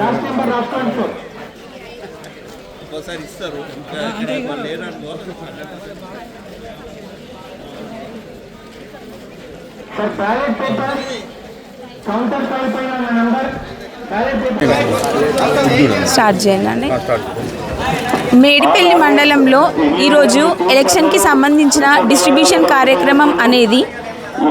Last number రాసుకోండి sir ఒకసారి ఇస్తారు ఇంకా వాళ్ళు లేరనుకో సార్ బ్యాలెట్ పేపర్ కౌంటర్ పైన నెంబర్ బ్యాలెట్ పేపర్ స్టార్ట్ చేయండి. మేడిపల్లి మండలంలో ఈరోజు ఎలక్షన్కి సంబంధించిన డిస్ట్రిబ్యూషన్ కార్యక్రమం అనేది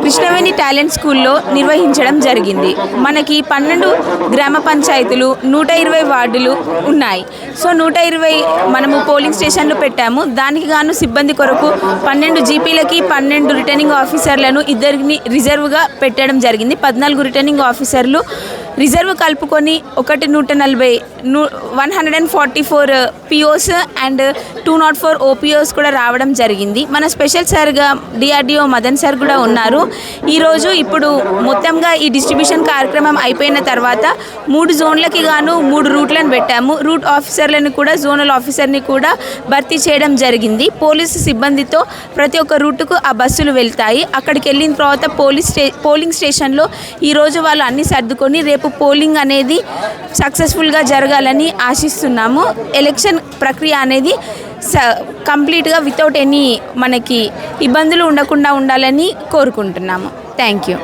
కృష్ణవేణి టాలెంట్ స్కూల్లో నిర్వహించడం జరిగింది. మనకి పన్నెండు గ్రామ పంచాయతీలు నూట ఇరవై వార్డులు ఉన్నాయి. సో నూట ఇరవై మనము పోలింగ్ స్టేషన్లు పెట్టాము. దానికి గాను సిబ్బంది కొరకు పన్నెండు జీపీలకి పన్నెండు రిటర్నింగ్ ఆఫీసర్లను ఇద్దరిని రిజర్వ్గా పెట్టడం జరిగింది. పద్నాలుగు రిటర్నింగ్ ఆఫీసర్లు రిజర్వ్ కలుపుకొని ఒకటి నూట నలభై నూ one hundred and forty four POs and two nought four OPOs కూడా రావడం జరిగింది. మన స్పెషల్ సార్గా డిఆర్డిఓ మదన్ సార్ కూడా ఉన్నారు. ఈరోజు ఇప్పుడు మొత్తంగా ఈ డిస్ట్రిబ్యూషన్ కార్యక్రమం అయిపోయిన తర్వాత మూడు జోన్లకి గాను మూడు రూట్లను పెట్టాము. రూట్ ఆఫీసర్లను కూడా జోనల్ ఆఫీసర్ని కూడా భర్తీ చేయడం జరిగింది. పోలీసు సిబ్బందితో ప్రతి ఒక్క రూటుకు ఆ బస్సులు వెళ్తాయి. అక్కడికి వెళ్ళిన తర్వాత పోలీస్ స్టే పోలింగ్ స్టేషన్లో ఈరోజు వాళ్ళు అన్ని సర్దుకొని రేపు పోలింగ్ అనేది సక్సెస్ఫుల్గా జరగాలని ఆశిస్తున్నాము. ఎలక్షన్ ప్రక్రియ అనేది స కంప్లీట్గా వితౌట్ ఎనీ మనకి ఇబ్బందులు ఉండకుండా ఉండాలని కోరుకుంటున్నాము. Thank you.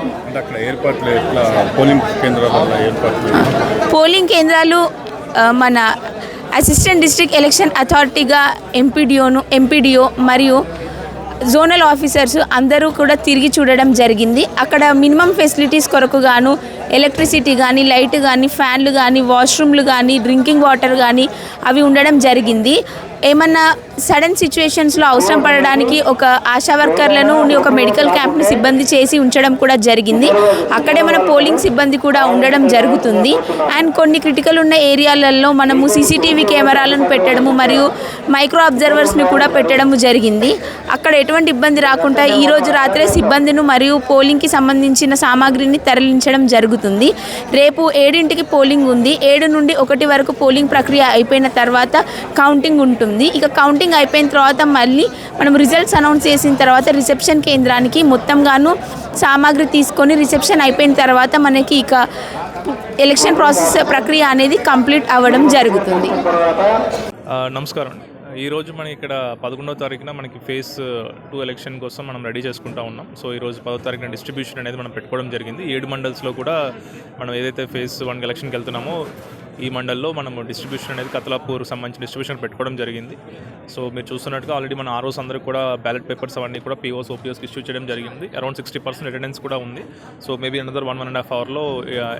పోలింగ్ కేంద్రాల మన అసిస్టెంట్ డిస్ట్రిక్ట్ ఎలక్షన్ అథారిటీగా ఎంపీడీఓను ఎంపీడీఓ మరియు జోనల్ ఆఫీసర్స్ అందరూ కూడా తిరిగి చూడడం జరిగింది. అక్కడ మినిమం ఫెసిలిటీస్ కొరకు గాను ఎలక్ట్రిసిటీ కానీ లైట్ కానీ ఫ్యాన్లు కానీ వాష్రూమ్లు కానీ డ్రింకింగ్ వాటర్ కానీ అవి ఉండడం జరిగింది. ఏమన్నా సడన్ సిచ్యువేషన్స్లో అవసరం పడడానికి ఒక ఆశా వర్కర్లను ఒక మెడికల్ క్యాంప్ను సిబ్బంది చేసి ఉంచడం కూడా జరిగింది. అక్కడే మన పోలింగ్ సిబ్బంది కూడా ఉండడం జరుగుతుంది. అండ్ కొన్ని క్రిటికల్ ఉన్న ఏరియాలలో మనము సీసీటీవీ కెమెరాలను పెట్టడము మరియు మైక్రో అబ్జర్వర్స్ని కూడా పెట్టడము జరిగింది. అక్కడ ఎటువంటి ఇబ్బంది రాకుండా ఈరోజు రాత్రే సిబ్బందిను మరియు పోలింగ్కి సంబంధించిన సామాగ్రిని తరలించడం జరుగుతుంది. రేపు ఏడింటికి పోలింగ్ ఉంది. ఏడు నుండి ఒకటి వరకు పోలింగ్ ప్రక్రియ అయిపోయిన తర్వాత కౌంటింగ్ ఉంటుంది. ఇక కౌంటింగ్ అయిపోయిన తర్వాత మళ్ళీ మనం రిజల్ట్స్ అనౌన్స్ చేసిన తర్వాత రిసెప్షన్ కేంద్రానికి మొత్తంగాను సామాగ్రి తీసుకొని రిసెప్షన్ అయిపోయిన తర్వాత మనకి ఇక ఎలక్షన్ ప్రాసెస్ ప్రక్రియ అనేది కంప్లీట్ అవ్వడం జరుగుతుంది. నమస్కారం అండి. ఈరోజు మనం ఇక్కడ పదకొండవ తారీఖున మనకి ఫేస్ టూ ఎలక్షన్ కోసం మనం రెడీ చేసుకుంటా ఉన్నాం. సో ఈరోజు పదో తారీఖున డిస్ట్రిబ్యూషన్ అనేది మనం పెట్టుకోవడం జరిగింది. ఏడు మండల్స్లో కూడా మనం ఏదైతే ఫేస్ వన్ ఎలక్షన్కి వెళ్తున్నామో ఈ మండల్లో మనం డిస్ట్రిబ్యూషన్ అనేది కతలాపూర్ సంబంధించిన డిస్ట్రిబ్యూషన్ పెట్టుకోవడం జరిగింది. సో మీరు చూస్తున్నట్టుగా ఆల్రెడీ మన ఆర్ఓస్ అందరికి కూడా బ్యాలెట్ పేపర్స్ అవన్నీ కూడా పీఓస్ ఓపీఓస్కి ఇష్యూ చేయడం జరిగింది. అరౌండ్ సిక్స్టీ పర్సెంట్ అటెండెన్స్ కూడా ఉంది. So maybe another one one and half అవర్లో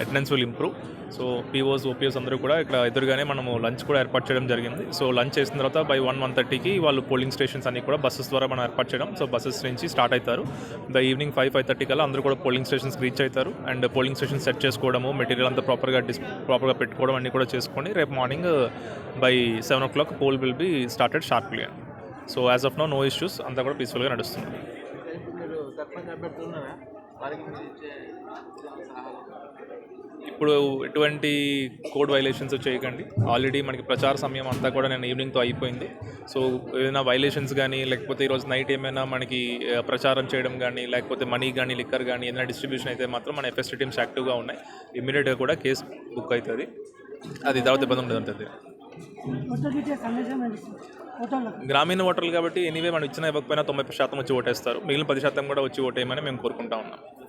attendance will improve so POs OPs అందరూ కూడా ఇక్కడ ఎదురుగానే మనము లంచ్ కూడా ఏర్పాటు చేయడం జరిగింది. సో లంచ్ చేసిన తర్వాత బై వన్ వన్ థర్టీకి వాళ్ళు పోలింగ్ స్టేషన్స్ అన్ని కూడా బస్సెస్ ద్వారా మనం ఏర్పాటు చేయడం. సో బస్సెస్ నుంచి స్టార్ట్ అవుతారు. The evening five five thirty కల్లా అందరూ కూడా పోలింగ్ స్టేషన్స్కి రీచ్ అవుతారు. అండ్ పోలింగ్ స్టేషన్ సెట్ చేసుకోవడము మెటీరియల్ అంతా ప్రాపర్గా డిస్ ప్రాపర్గా పెట్టుకోవడం అన్ని కూడా చేసుకోండి రేపు morning by seven o'clock poll will be started sharply so as of no no issues అంతా కూడా పీస్ఫుల్గా నడుస్తుంది. ఇప్పుడు ఎటువంటి కోడ్ వైలేషన్స్ చేయకండి. ఆల్రెడీ మనకి ప్రచార సమయం అంతా కూడా నేను ఈవినింగ్తో అయిపోయింది. సో ఏదైనా వైలేషన్స్ కానీ లేకపోతే ఈరోజు నైట్ ఏమైనా మనకి uh, ప్రచారం చేయడం కానీ లేకపోతే మనీ కానీ లిక్కర్ కానీ ఏదైనా డిస్ట్రిబ్యూషన్ అయితే మాత్రం మన ఎఫ్ఎస్టీ టీమ్స్ యాక్టివ్గా ఉన్నాయి. ఇమ్మీడియట్గా కూడా కేసు బుక్ అవుతుంది. అది తర్వాత ఇబ్బంది ఉండదు ఉంటుంది గ్రామీణ ఓటర్లు కాబట్టి ఎనీవే మనం ఇచ్చిన ఇవ్వకపోయినా తొంభై శాతం వచ్చి ఓటేస్తారు. మిగిలిన పది శాతం కూడా వచ్చి ఓటేయమని మేము కోరుకుంటా ఉన్నాం.